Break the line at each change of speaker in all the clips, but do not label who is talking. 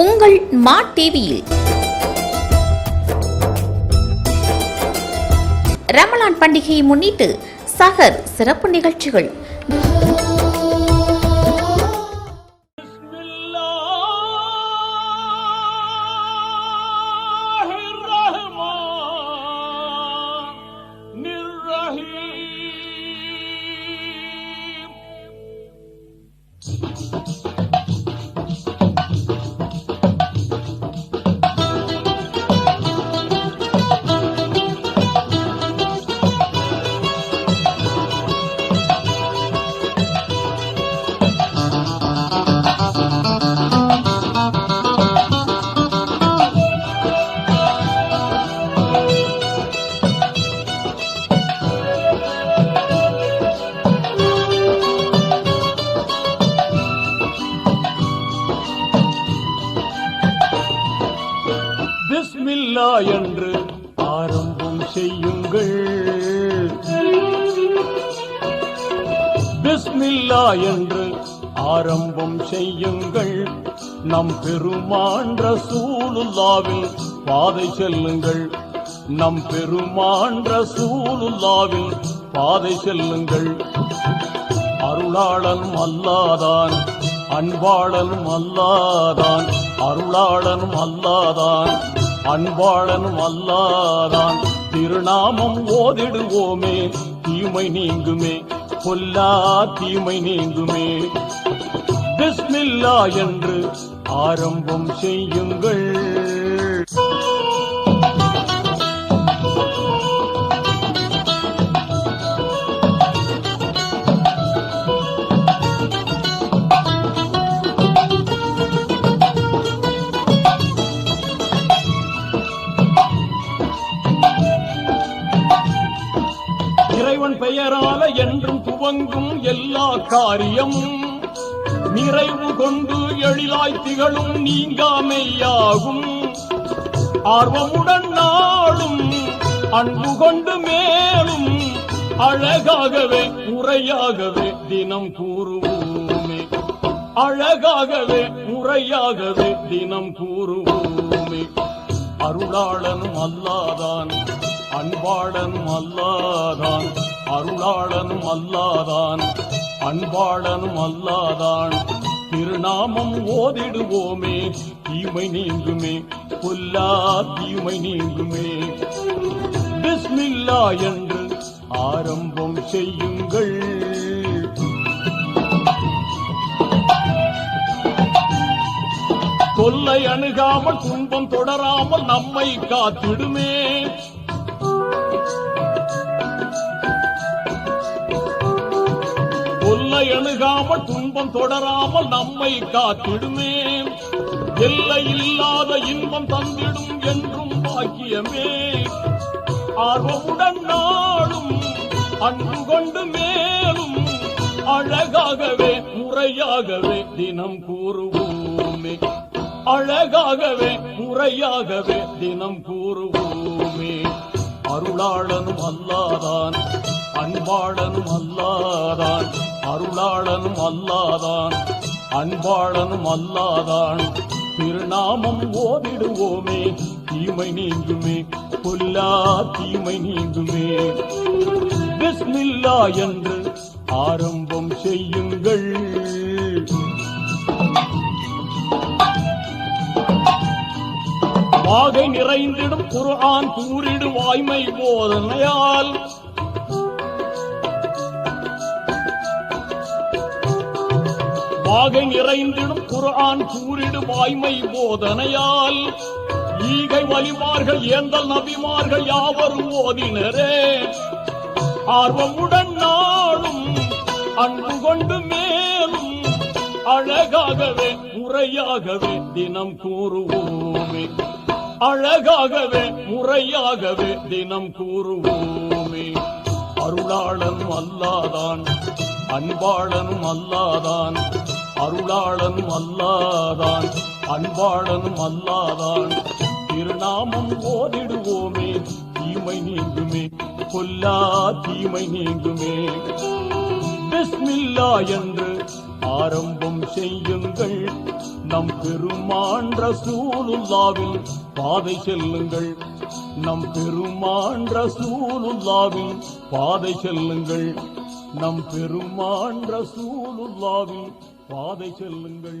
உங்கள் மாட் டிவியில் ரமலான் பண்டிகையை முன்னிட்டு சகர் சிறப்பு நிகழ்ச்சிகள்
Thank you. விழா என்று ஆரம்பம் செய்யுங்கள். பிஸ்மில்லா என்று ஆரம்பம் செய்யுங்கள். நம் பெருமான்ற ரசூலுல்லாவில் பாதை செல்லுங்கள். நம் பெருமான்ற ரசூலுல்லாவில் பாதை செல்லுங்கள். அருளாளனும் அல்லாதான் அன்பாளனும் அல்லாதான் அருளாளனும் அல்லாதான் அன்பாளன் வல்லாரான் திருநாமம் ஓதிடுவோமே. தீமை நீங்குமே. பொல்லா தீமை நீங்குமே. பிஸ்மில்லா என்று ஆரம்பம் செய்யுங்கள். துவங்கும் எல்லா காரியமும் நிறைவு கொண்டு எழிலாய் திகழும் நீங்காமையாகும் ஆர்வமுடன் நாளும் அன்பு கொண்டு மேலும் அழகாகவே உரையாகவே தினம் கூறுவோமே. அழகாகவே உரையாகவே தினம் கூறுவோமே. அருளாளனும் அல்லாதான் அன்பாளனும் அல்லாதான் அருளாளனும் அல்லாதான். அன்பாளனும் அல்லாதான். திருநாமம் ஓதிடுவோமே தீமை நீங்குமே பொல்லா தீமை நீங்குமே. பிஸ்மில்லா என்று ஆரம்பம் செய்யுங்கள். தொல்லை அணுகாமல் துன்பம் தொடராமல் நம்மை காத்திடுமே. தொல்லை அணுகாமல் துன்பம் தொடராமல் நம்மை காத்திடுமே. எல்லை இல்லாத இன்பம் தந்திடும் என்றும் பாக்கியமே. ஆர்வமுடன் நாளும் அன்பு கொண்டு மேலும் அழகாகவே முறையாகவே தினம் கூறுவோமே. அழகாகவே முறையாகவே தினம் கூறுவோமே. அருளாளனும் அல்லாதான் அன்பாளனும் அல்லாதான் அருளாளனும் அல்லாதான் அன்பாளனும் அல்லாதான். திருநாமம் ஓதிடுவோமே தீமை நீங்குமே பொல்லா தீமை நீங்குமே. பிஸ்மில்லா என்று ஆரம்பம் செய்யுங்கள். வாகை நிறைந்திடும் குரான் கூறிடு வாய்மை போதனையால் ஆகை நிறைந்திடும் குரான் கூறிடு வாய்மை போதனையால் ஈகை வலிமார்கள் ஏந்தல் நபிமார்கள் யாவரும் ஓதினரே. ஆர்வமுடன் நாளும் அன்பு கொண்டு மேலும் அழகாகவே முறையாகவே தினம் கூறுவோமே. அழகாகவே முறையாகவே தினம் கூறுவோமே. அருளாளனும் அல்லாதான் அன்பாளனும் அல்லாதான் அருளாளனும் அல்லாதான் அன்பாளனும் அல்லாதான். திருநாமம் ஓதிடுவோமே தீமை நீங்குமே கொல்லா தீமை நீங்குமே. பிஸ்மில்லா என்று ஆரம்பம் செய்யுங்கள். நம் பெருமான்ற சூலுல்லாவின் பாதை செல்லுங்கள். நம் பெருமான்ற சூலுல்லாவின் பாதை செல்லுங்கள். நம் பெருமான்ற சூலுல்லாவின் பாதை செல்லுங்கள்.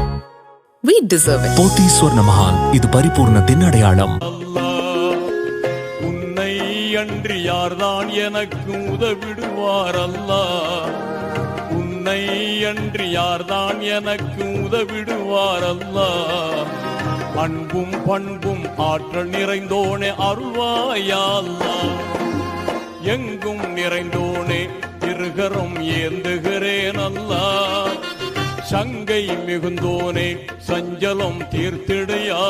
We deserve it.
போத்தி ஸ்வர்ண மஹால் இது பரிபூர்ணத்தின் அடையாளம்
உன்னை அன்றி யார்தான் எனக்கு உதவிடுவார் அல்லாஹ் உன்னை அன்றி யார்தான் எனக்கு உதவிடுவார் அல்லாஹ் அன்பும் பண்பும் ஆற்றல் நிறைந்தோனே அருள்வாயா எங்கும் நிறைந்தோனே இருகரம் ஏந்துகிறேன் சங்கை மிகுந்தோனே சஞ்சலம் தீர்த்திடையா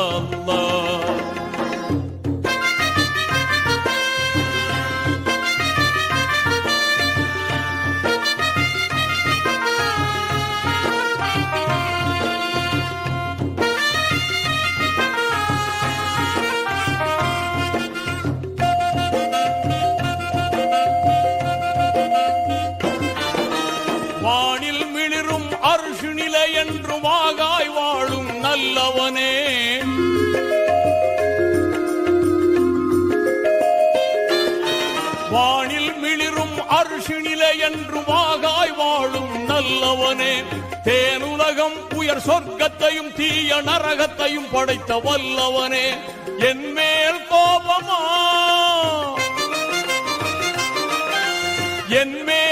என்றும் ஆகாய் வாழும் நல்லவனே. வானில் மிளிரும் அருஷு நிலை என்றும் ஆகாய் வாழும் நல்லவனே. தேனுலகம் உயர் சொர்க்கத்தையும் தீய நரகத்தையும் படைத்த வல்லவனே. என் மேல் கோபமா? என் மேல்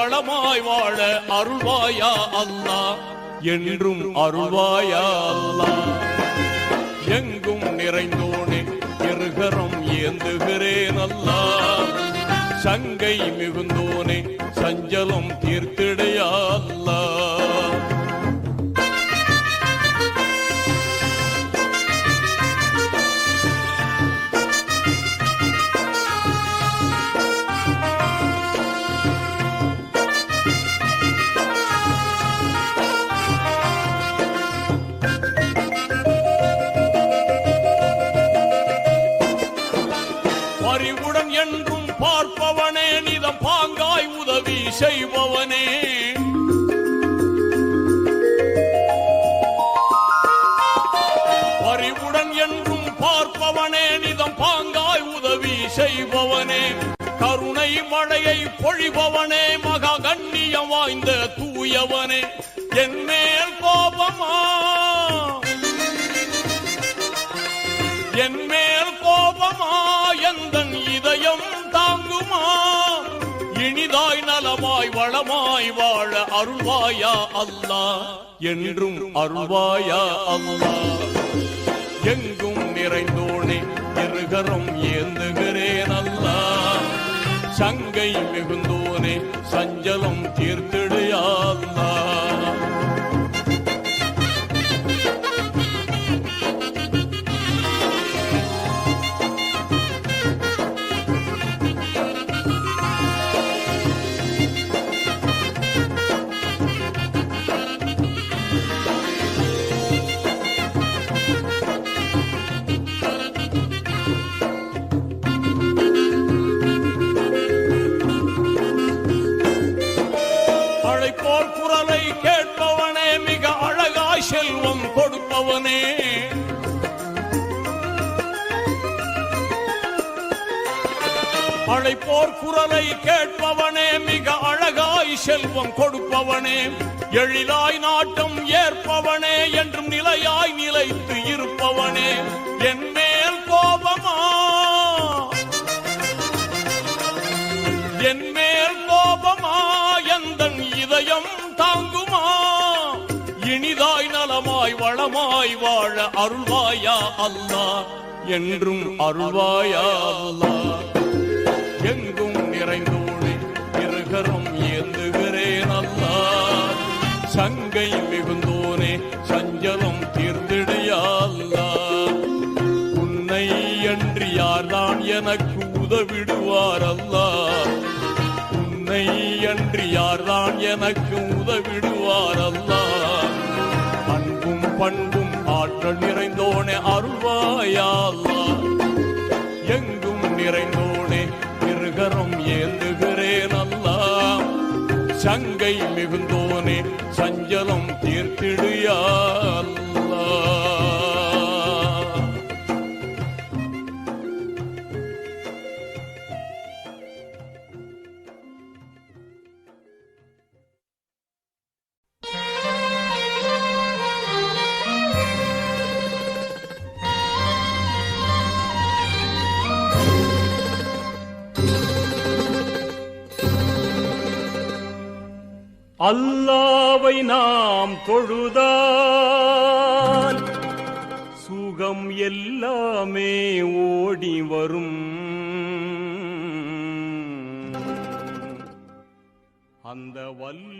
வளமாய் வாழ அருள்வாயா அல்லா. என்றும் அருள்வாயா அல்லா. எங்கும் நிறைந்தோனே இருகரம் ஏந்துகிறேன் அல்லா. சங்கை மிகுந்தோனே சஞ்சலம் தீர்த்திடையா அல்லா. உடன் என்றும் பார்ப்பவனே நிதம் பாங்காய் உதவி செய்பவனே. கருணை மழையை பொழிபவனே மகா கண்ணியம் வாய்ந்த தூயவனே. என் மேல் கோபமா? என் மேல் கோபமா? எந்தன் இதயம் தாங்குமா? இனிதாய் நலமாய் வளமாய் வாழ அருள்வாயா அல்லா என்றும் அருள்வாயா அல்லா நிறைந்தோனே இருகரும் ஏந்துகிறேன் அல்லா. சங்கை மிகுந்தோனே சஞ்சலம் தீர்த்து குரலை கேட்பவனே மிக அழகாய் செல்வம் கொடுப்பவனே. எழிலாய் நாட்டம் ஏற்பவனே என்றும் நிலையாய் நிலைத்து இருப்பவனே. என் மேல் கோபமா? என் மேல் கோபமா? எந்தன் இதயம் தாங்குமா? இனிதாய் நலமாய் வளமாய் வாழ அருள்வாயா அல்லா என்றும் அருள்வாயா அல்லா சங்கரம் ஏந்துகிறேன் அல்லா சங்கை மிகுந்தோனே சஞ்சலம் தீர்ந்திடையல்லா உன்னை அன்றி யார்தான் எனக்கு உதவிடுவார் அல்லா உன்னை அன்றி யார்தான் எனக்கு உதவிடுவார் அல்லா அன்பும் பண்பும் ஆற்றல் நிறைந்தோனே அருள்வாயல்லா எங்கும் நிறைந்தோ சங்கை மிகுந்தோனே அல்லாவை நாம் தொழுதால் சுகம் எல்லாமே ஓடி வரும். அந்த வல்ல